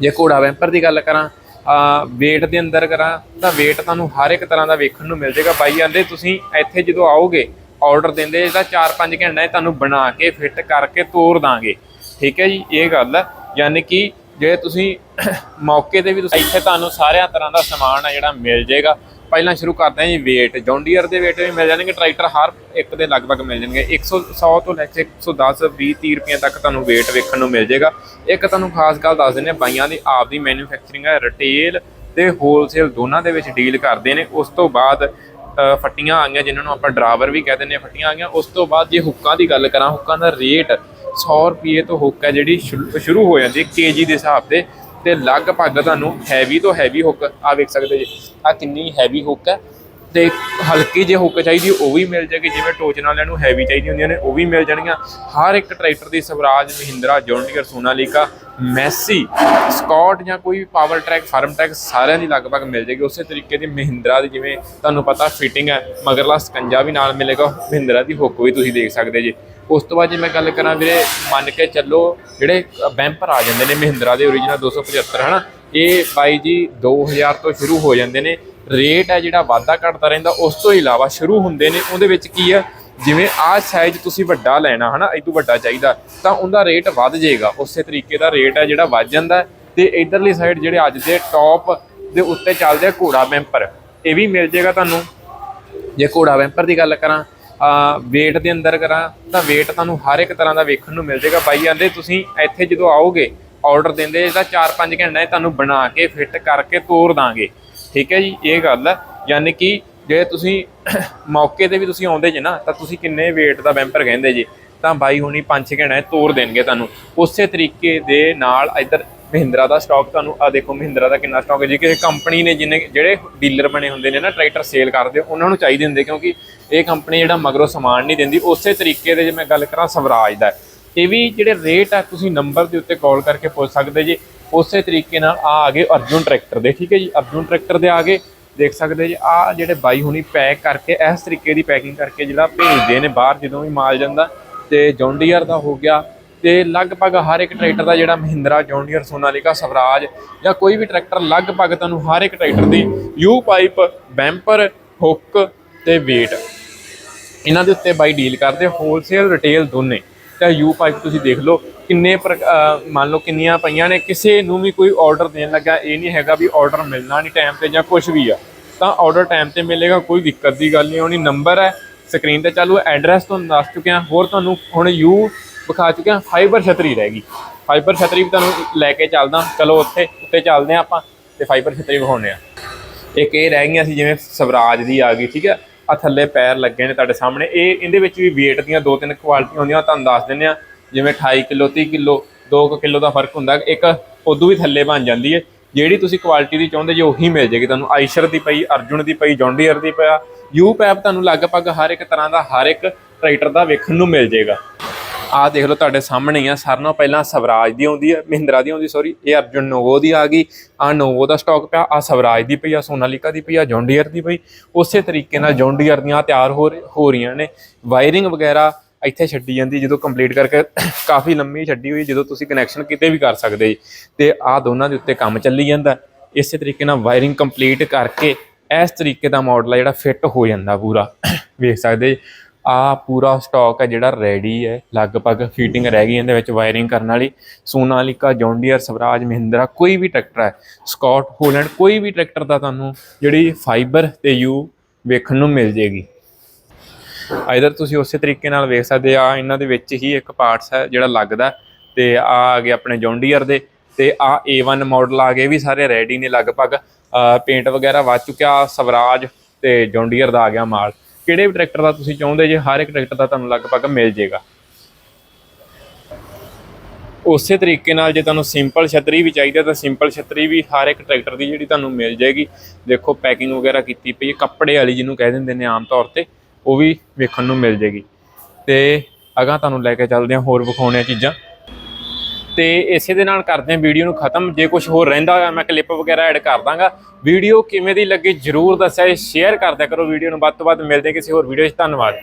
ਜੇ ਘੋੜਾ ਵੈਂਪਰ ਦੀ ਗੱਲ ਕਰਾਂ weight ਦੇ ਅੰਦਰ ਕਰਾਂ, ਤਾਂ weight ਤੁਹਾਨੂੰ ਹਰ ਇੱਕ ਤਰ੍ਹਾਂ ਦਾ ਵੇਖਣ ਨੂੰ ਮਿਲ ਜਾਏਗਾ। ਬਾਈ ਆਂਦੇ, ਤੁਸੀਂ ਇੱਥੇ ਜਦੋਂ ਆਓਗੇ ਆਰਡਰ ਦਿੰਦੇ ਤਾਂ 4-5 ਘੰਟੇ ਤੁਹਾਨੂੰ ਬਣਾ ਕੇ ਫਿੱਟ ਕਰਕੇ ਤੋਰ ਦਾਂਗੇ। ਠੀਕ ਹੈ ਜੀ? ਇਹ ਗੱਲ ਹੈ ਯਾਨੀ ਕਿ ਜੇ ਤੁਸੀਂ ਮੌਕੇ ਤੇ ਵੀ ਤੁਸੀਂ, ਇੱਥੇ ਤੁਹਾਨੂੰ ਸਾਰਿਆਂ ਤਰ੍ਹਾਂ ਦਾ ਸਮਾਨ ਆ ਜਿਹੜਾ ਮਿਲ ਜਾਏਗਾ। ਪਹਿਲਾਂ ਸ਼ੁਰੂ ਕਰਦੇ ਹਾਂ ਜੀ weight ਜੌਂਡੀਅਰ ਦੇ weight ਵੀ ਮਿਲ ਜਾਣਗੇ ਟਰੈਕਟਰ ਹਰ ਇੱਕ ਦੇ ਲਗਭਗ ਮਿਲ ਜਾਣਗੇ। 100 100 ਤੋਂ ਲੈ ਕੇ 110 20 30 ਰੁਪਏ ਤੱਕ ਤੁਹਾਨੂੰ weight ਵੇਖਣ ਨੂੰ ਮਿਲ ਜਾਏਗਾ। ਇੱਕ ਤੁਹਾਨੂੰ ਖਾਸ ਗੱਲ ਦੱਸ ਦਿੰਦੇ ਹਾਂ, ਬਾਈਆਂ ਦੀ ਆਪ ਦੀ ਮੈਨੂਫੈਕਚਰਿੰਗ ਹੈ ਰਿਟੇਲ ਤੇ ਹੋਲਸੇਲ ਦੋਨਾਂ ਦੇ ਵਿੱਚ ਡੀਲ ਕਰਦੇ ਨੇ। ਉਸ ਤੋਂ ਬਾਅਦ ਫੱਟੀਆਂ ਆ ਗਈਆਂ, ਜਿਨ੍ਹਾਂ ਨੂੰ ਆਪਾਂ ਡਰਾਈਵਰ ਵੀ ਕਹਿ ਦਿੰਦੇ ਹਾਂ, ਫੱਟੀਆਂ ਆ ਗਈਆਂ। ਉਸ ਤੋਂ ਬਾਅਦ ਜੇ ਹੁੱਕਾਂ ਦੀ ਗੱਲ ਕਰਾਂ, ਹੁੱਕਾਂ ਦਾ ਰੇਟ 100 ਰੁਪਏ ਤੋਂ ਹੁੱਕ ਹੈ ਜਿਹੜੀ ਸ਼ੁਰੂ ਸ਼ੁਰੂ ਹੋ ਜਾਂਦੀ ਹੈ ਕੇਜੀ ਦੇ ਹਿਸਾਬ ਤੇ। ਤੇ ਲਗਭਗ ਤੁਹਾਨੂੰ ਹੈਵੀ ਤੋਂ ਹੈਵੀ ਹੁੱਕ ਆ ਵੇਖ ਸਕਦੇ ਜੀ। ਆ ਕਿੰਨੀ ਹੈਵੀ ਹੁੱਕ ਹੈ। ਤੇ ਹਲਕੀ ਜੇ ਹੁੱਕ ਚਾਹੀਦੀ ਉਹ ਵੀ ਮਿਲ ਜਾਏਗੀ। ਜਿਵੇਂ ਟੋਚਨ ਵਾਲਿਆਂ ਨੂੰ ਹੈਵੀ ਚਾਹੀਦੀ ਹੁੰਦੀਆਂ ਨੇ, ਉਹ ਵੀ ਮਿਲ ਜਾਣਗੀਆਂ। ਹਰ ਇੱਕ ਟਰੈਕਟਰ ਦੀ Swaraj Mahindra John Deere Sonalika, Massey, Scott ਜਾਂ ਕੋਈ ਪਾਵਰ ਟਰੈਕ ਫਾਰਮ ਟਰੈਕ ਸਾਰਿਆਂ ਦੀ ਲਗਭਗ ਮਿਲ ਜਾਏਗੀ। ਉਸੇ ਤਰੀਕੇ ਦੀ ਮਹਿੰਦਰਾ ਦੀ ਜਿਵੇਂ ਤੁਹਾਨੂੰ ਪਤਾ ਫਿਟਿੰਗ ਹੈ, ਮਗਰਲਾ ਸਕੰਜਾ ਵੀ ਨਾਲ ਮਿਲੇਗਾ। ਮਹਿੰਦਰਾ ਦੀ ਹੁੱਕ ਵੀ ਤੁਸੀਂ ਦੇਖ ਸਕਦੇ ਜੀ। ਉਸ ਤੋਂ ਬਾਅਦ ਜੇ ਮੈਂ ਗੱਲ ਕਰਾਂ ਵੀਰੇ, ਮੰਨ ਕੇ ਚੱਲੋ ਜਿਹੜੇ ਬੈਂਪਰ ਆ ਜਾਂਦੇ ਨੇ ਮਹਿੰਦਰਾ ਦੇ ਓਰੀਜਨਲ 275 ਹਨਾ? ਇਹ ਬਾਈ ਜੀ 2000 ਤੋਂ ਸ਼ੁਰੂ ਹੋ ਜਾਂਦੇ ਨੇ। ਰੇਟ ਹੈ ਜਿਹੜਾ ਵਾਧਾ ਘਟਦਾ ਰਹਿੰਦਾ, ਉਸ ਤੋਂ ਇਲਾਵਾ ਸ਼ੁਰੂ ਹੁੰਦੇ ਨੇ। ਉਹਦੇ ਵਿੱਚ ਕੀ ਹੈ ਜਿਵੇਂ ਆਹ ਸਾਈਜ਼ ਤੁਸੀਂ ਵੱਡਾ ਲੈਣਾ, ਹਨਾ? ਇਹ ਤੋਂ ਵੱਡਾ ਚਾਹੀਦਾ। ਤਾਂ ਉਹਦਾ ਰੇਟ ਵੱਧ ਜਾਏਗਾ। ਉਸੇ ਤਰੀਕੇ ਦਾ ਰੇਟ ਹੈ ਜਿਹੜਾ ਵੱਧ ਜਾਂਦਾ। ਹੈ। ਤੇ ਇਧਰਲੀ ਸਾਈਡ ਜਿਹੜੇ ਅੱਜ ਦੇ ਟੌਪ ਦੇ ਉੱਤੇ ਚੱਲਦੇ ਆ ਘੋੜਾ ਬੈਂਪਰ। ਇਹ ਵੀ ਮਿਲ ਜਾਏਗਾ ਤੁਹਾਨੂੰ। ਜੇ ਘੋੜਾ ਬੈਂਪਰ ਦੀ ਗੱਲ ਕਰਾਂ weight ਦੇ ਅੰਦਰ ਕਰਾਂ, ਤਾਂ weight ਤੁਹਾਨੂੰ ਹਰ ਇੱਕ ਤਰ੍ਹਾਂ ਦਾ ਵੇਖਣ ਨੂੰ ਮਿਲ ਜਾਏਗਾ। ਬਾਈ ਆਂਦੇ, ਤੁਸੀਂ ਇੱਥੇ ਜਦੋਂ ਆਓਗੇ ਆਰਡਰ ਦਿੰਦੇ, ਤਾਂ 4-5 ਘੰਟੇ ਤੁਹਾਨੂੰ ਬਣਾ ਕੇ ਫਿੱਟ ਕਰਕੇ ਤੋਰ ਦਾਂਗੇ। ਠੀਕ ਹੈ ਜੀ? ਇਹ ਗੱਲ ਹੈ ਯਾਨੀ ਕਿ ਜੇ ਤੁਸੀਂ ਮੌਕੇ ਤੇ ਵੀ ਤੁਸੀਂ ਆਉਂਦੇ ਜੇ ਨਾ, ਤਾਂ ਤੁਸੀਂ ਕਿੰਨੇ weight ਦਾ ਬੈਂਪਰ ਕਹਿੰਦੇ ਜੀ। ਤਾਂ ਬਾਈ ਹੁਣੀ 5-6 ਘੰਟੇ ਤੋਰ ਦੇਣਗੇ ਤੁਹਾਨੂੰ। ਉਸੇ ਤਰੀਕੇ ਦੇ ਨਾਲ ਇੱਧਰ ਮਹਿੰਦਰਾ ਦਾ ਸਟਾਕ ਤੁਹਾਨੂੰ ਆ ਦੇਖੋ ਮਹਿੰਦਰਾ ਦਾ ਕਿੰਨਾ ਸਟਾਕ ਹੈ। ਜੇ ਕਿਸੇ ਕੰਪਨੀ ਨੇ ਜਿਹਨੇ, ਜਿਹੜੇ ਡੀਲਰ ਬਣੇ ਹੁੰਦੇ ਨੇ ਨਾ ਟਰੈਕਟਰ ਸੇਲ ਕਰਦੇ, ਉਹਨਾਂ ਨੂੰ ਚਾਹੀਦੇ ਹੁੰਦੇ, ਕਿਉਂਕਿ ਇਹ ਕੰਪਨੀ ਜਿਹੜਾ ਮਗਰੋਂ ਸਮਾਨ ਨਹੀਂ ਦਿੰਦੀ। ਉਸੇ ਤਰੀਕੇ ਦੇ ਜੇ ਮੈਂ ਗੱਲ ਕਰਾਂ, ਸਵਰਾਜ ਦਾ। ਇਹ ਵੀ ਜਿਹੜੇ ਰੇਟ ਆ, ਤੁਸੀਂ ਨੰਬਰ ਦੇ ਉੱਤੇ ਕਾਲ ਕਰਕੇ ਪੁੱਛ ਸਕਦੇ ਜੀ। ਉਸੇ ਤਰੀਕੇ ਨਾਲ ਆ ਆ ਗਏ ਅਰਜੁਨ ਟਰੈਕਟਰ ਦੇ, ਠੀਕ ਹੈ ਜੀ? ਅਰਜੁਨ ਟਰੈਕਟਰ ਦੇ ਆ ਗਏ। ਦੇਖ ਸਕਦੇ ਜੀ, ਆ ਜਿਹੜੇ ਬਾਈ ਹੁਣੀ ਪੈਕ ਕਰਕੇ, ਇਸ ਤਰੀਕੇ ਦੀ ਪੈਕਿੰਗ ਕਰਕੇ ਜਿਹੜਾ ਭੇਜਦੇ ਨੇ ਬਾਹਰ, ਜਦੋਂ ਵੀ ਮਾਲ ਜਾਂਦਾ। ਤੇ ਜੌਂਡੀਅਰ ਦਾ ਹੋ ਗਿਆ ਤੇ ਲਗਭਗ ਹਰ ਇੱਕ ਟਰੈਕਟਰ ਦਾ ਜਿਹੜਾ ਮਹਿੰਦਰਾ ਜੌਂਡੀਅਰ ਸੋਨਾਲੀਕਾ ਸਵਰਾਜ ਜਾਂ ਕੋਈ ਵੀ ਟਰੈਕਟਰ ਲਗਭਗ ਤੁਹਾਨੂੰ ਹਰ ਇੱਕ ਟਰੈਕਟਰ ਦੀ ਯੂ ਪਾਈਪ, ਬੈਂਪਰ, ਹੁੱਕ ਤੇ ਵੇਟ ਇਹਨਾਂ ਦੇ ਉੱਤੇ ਬਾਈ ਡੀਲ ਕਰਦੇ ਹੋਲਸੇਲ ਰਿਟੇਲ ਦੋਨੇ। ਤਾਂ ਯੂ ਪਾਈਪ ਤੁਸੀਂ ਦੇਖ ਲਓ ਕਿੰਨੇ ਪ੍ਰਕ- ਮੰਨ ਲਓ ਕਿੰਨੀਆਂ ਪਈਆਂ ਨੇ, ਕਿਸੇ ਨੂੰ ਵੀ ਕੋਈ ਆਰਡਰ ਦੇਣ ਲੱਗਾ ਇਹ ਨਹੀਂ ਹੈਗਾ ਵੀ ਆਰਡਰ ਮਿਲਣਾ ਨਹੀਂ ਟਾਈਮ ਤੇ ਜਾਂ ਕੁਝ ਵੀ ਆ। ਤਾਂ ਆਰਡਰ ਟਾਈਮ ਤੇ ਮਿਲੇਗਾ, ਕੋਈ ਦਿੱਕਤ ਦੀ ਗੱਲ ਨਹੀਂ ਹੋਣੀ ਨੰਬਰ ਹੈ ਸਕਰੀਨ ਤੇ ਚਾਲੂ ਐਡਰੈਸ ਤੁਹਾਨੂੰ ਦੱਸ ਚੁੱਕਿਆ ਹੋਰ ਤੁਹਾਨੂੰ ਹੁਣ ਯੂ ਵਿਖਾ ਚੁੱਕਿਆ ਫਾਈਬਰ ਛਤਰੀ ਰਹਿ ਗਈ। ਫਾਈਬਰ ਛਤਰੀ ਵੀ ਤੁਹਾਨੂੰ ਲੈ ਕੇ ਚੱਲਦਾ। ਚਲੋ ਉੱਥੇ, ਉੱਤੇ ਚੱਲਦੇ ਆ ਆਪਾਂ ਤੇ ਫਾਈਬਰ ਛਤਰੀ ਵਿਖਾਉਂਦੇ ਆ ਇੱਕ ਇਹ ਰਹਿ ਗਈਆਂ ਸੀ ਜਿਵੇਂ ਸਵਰਾਜ ਦੀ ਆ ਗਈ, ਠੀਕ ਹੈ? ਆ ਥੱਲੇ ਪੈਰ ਲੱਗੇ ਨੇ ਤੁਹਾਡੇ ਸਾਹਮਣੇ। ਇਹ ਇਹਦੇ ਵਿੱਚ ਵੀ weight ਦੀਆਂ ਦੋ ਤਿੰਨ ਕੁਆਲਿਟੀਆਂ ਹੁੰਦੀਆਂ ਤੁਹਾਨੂੰ ਦੱਸ ਦਿੰਦੇ ਆ ਜਿਵੇਂ 28 ਕਿਲੋ 30 ਕਿਲੋ 2 ਕਿਲੋ ਦਾ ਫ਼ਰਕ ਹੁੰਦਾ। ਇੱਕ ਉਦੋਂ ਵੀ ਥੱਲੇ ਬਣ ਜਾਂਦੀ ਹੈ। ਜਿਹੜੀ ਤੁਸੀਂ ਕੁਆਲਿਟੀ ਦੀ ਚਾਹੁੰਦੇ ਜੇ ਉਹੀ ਮਿਲ ਜੇਗੀ ਤੁਹਾਨੂੰ। ਆਈਸ਼ਰ ਦੀ ਪਈ, ਅਰਜੁਨ ਦੀ ਪਈ ਜੌਂਡੀਅਰ ਦੀ ਪਿਆ। ਯੂ ਪੈਪ ਤੁਹਾਨੂੰ ਲਗਭਗ ਹਰ ਇੱਕ ਤਰ੍ਹਾਂ ਦਾ, ਹਰ ਇੱਕ ਟਰੈਕਟਰ ਦਾ ਵੇਖਣ ਨੂੰ ਮਿਲ ਜੇਗਾ ਆਹ ਦੇਖ ਲਓ ਤੁਹਾਡੇ ਸਾਹਮਣੇ ਆ, ਸਾਰਿਆਂ ਨਾਲੋਂ ਪਹਿਲਾਂ ਸਵਰਾਜ ਦੀ ਆਉਂਦੀ ਹੈ ਮਹਿੰਦਰਾ ਦੀ ਆਉਂਦੀ ਸੌਰੀ ਇਹ ਅਰਜੁਨ ਨੋਵੋ ਦੀ ਆ ਗਈ। ਆ ਨੋਵੋ ਦਾ ਸਟਾਕ ਪਿਆ ਆ ਸਵਰਾਜ ਦੀ ਪਈ ਆ ਸੋਨਾਲੀਕਾ ਦੀ ਪਈ ਆ ਜੌਂਡੀਅਰ ਦੀ ਪਈ। ਉਸੇ ਤਰੀਕੇ ਨਾਲ ਜੌਂਡੀਅਰ ਦੀਆਂ ਤਿਆਰ ਹੋ ਹੋ ਰਹੀਆਂ ਨੇ। ਵਾਇਰਿੰਗ ਵਗੈਰਾ ਇੱਥੇ ਛੱਡੀ ਜਾਂਦੀ, ਜਦੋਂ ਕੰਪਲੀਟ ਕਰਕੇ ਕਾਫੀ ਲੰਮੀ ਛੱਡੀ ਹੋਈ, ਜਦੋਂ ਤੁਸੀਂ ਕਨੈਕਸ਼ਨ ਕਿਤੇ ਵੀ ਕਰ ਸਕਦੇ ਜੀ। ਤੇ ਆ ਦੋਨਾਂ ਦੇ ਉੱਤੇ ਕੰਮ ਚੱਲੀ ਜਾਂਦਾ। ਇਸੇ ਤਰੀਕੇ ਨਾਲ ਵਾਇਰਿੰਗ ਕੰਪਲੀਟ ਕਰਕੇ, ਇਸ ਤਰੀਕੇ ਦਾ ਮਾਡਲ ਆ ਜਿਹੜਾ ਫਿੱਟ ਹੋ ਜਾਂਦਾ ਪੂਰਾ। ਵੇਖ ਸਕਦੇ ਆ ਪੂਰਾ ਸਟਾਕ ਹੈ ਜਿਹੜਾ ਰੈਡੀ ਹੈ, ਲਗਭਗ ਫੀਟਿੰਗ ਰਹਿ ਗਈ ਇਹਦੇ ਵਿੱਚ ਵਾਇਰਿੰਗ ਕਰਨ ਵਾਲੀ। ਸੋਨਾਲੀਕਾ, ਜੌਂਡੀਅਰ, ਸਵਰਾਜ ਮਹਿੰਦਰਾ, ਕੋਈ ਵੀ ਟਰੈਕਟਰ ਹੈ ਸਕਾਟ ਹੋਲੈਂਡ ਕੋਈ ਵੀ ਟਰੈਕਟਰ ਦਾ ਤੁਹਾਨੂੰ ਜਿਹੜੀ ਫਾਈਬਰ ਤੇ ਯੂ ਵੇਖਣ ਨੂੰ ਮਿਲ ਜੇਗੀ ਇਧਰ ਤੁਸੀਂ ਉਸੇ ਤਰੀਕੇ ਨਾਲ ਵੇਖ ਸਕਦੇ ਆ, ਇਹਨਾਂ ਦੇ ਵਿੱਚ ਹੀ ਇੱਕ ਪਾਰਟਸ ਹੈ ਜਿਹੜਾ ਲੱਗਦਾ ਤੇ ਆ ਆ ਗਏ ਆਪਣੇ ਜੌਂਡੀਅਰ ਦੇ, ਤੇ ਆ A1 ਮਾਡਲ ਆ ਗਏ ਵੀ ਸਾਰੇ ਰੈਡੀ ਨੇ ਲਗਭਗ। ਪੇਂਟ ਵਗੈਰਾ ਵੱਜ ਚੁੱਕਿਆ, ਸਵਰਾਜ ਤੇ ਜੌਂਡੀਅਰ ਦਾ ਆ ਗਿਆ ਮਾਲ। ਕਿਹੜੇ ਵੀ ਟਰੈਕਟਰ ਦਾ ਤੁਸੀਂ ਚਾਹੁੰਦੇ ਜੇ ਹਰ ਇੱਕ ਟਰੈਕਟਰ ਦਾ ਤੁਹਾਨੂੰ ਲਗਭਗ ਮਿਲ ਜੇਗਾ। ਉਸੇ ਤਰੀਕੇ ਨਾਲ ਜੇ ਤੁਹਾਨੂੰ ਸਿੰਪਲ ਛਤਰੀ ਵੀ ਚਾਹੀਦੀ ਹੈ ਤਾਂ ਸਿੰਪਲ ਛਤਰੀ ਵੀ ਹਰ ਇੱਕ ਟਰੈਕਟਰ ਦੀ ਜਿਹੜੀ ਤੁਹਾਨੂੰ ਮਿਲ ਜਾਏਗੀ ਦੇਖੋ, ਪੈਕਿੰਗ ਵਗੈਰਾ ਕੀਤੀ ਪਈ ਹੈ, ਕੱਪੜੇ ਵਾਲੀ ਜਿਹਨੂੰ ਕਹਿ ਦਿੰਦੇ ਨੇ ਆਮ ਤੌਰ ਤੇ, ਉਹ ਵੀ ਵੇਖਣ ਨੂੰ ਮਿਲ ਜਾਏਗੀ ਤੇ ਅਗਾਂ ਤੁਹਾਨੂੰ ਲੈ ਕੇ ਚੱਲਦੇ ਹਾਂ ਹੋਰ ਵਿਖਾਉਣੇ ਚੀਜ਼ਾਂ। ਤੇ ਇਸੇ ਦੇ ਨਾਲ ਕਰਦੇ ਹਾਂ, ਵੀਡੀਓ ਨੂੰ ਖਤਮ। ਜੇ ਕੁਝ ਹੋਰ ਰਹਿੰਦਾ ਹੋਇਆ, ਮੈਂ ਕਲਿੱਪ ਵਗੈਰਾ ਐਡ ਕਰ ਦਾਂਗਾ। ਵੀਡੀਓ ਕਿਵੇਂ ਦੀ ਲੱਗੀ ਜਰੂਰ ਦੱਸਿਆ ਸ਼ੇਅਰ ਕਰਦਿਆ ਕਰੋ ਵੀਡੀਓ ਨੂੰ। ਵੱਧ ਤੋਂ ਵੱਧ ਮਿਲਦੇ ਕਿਸੇ ਹੋਰ ਵੀਡੀਓ 'ਚ। ਧੰਨਵਾਦ।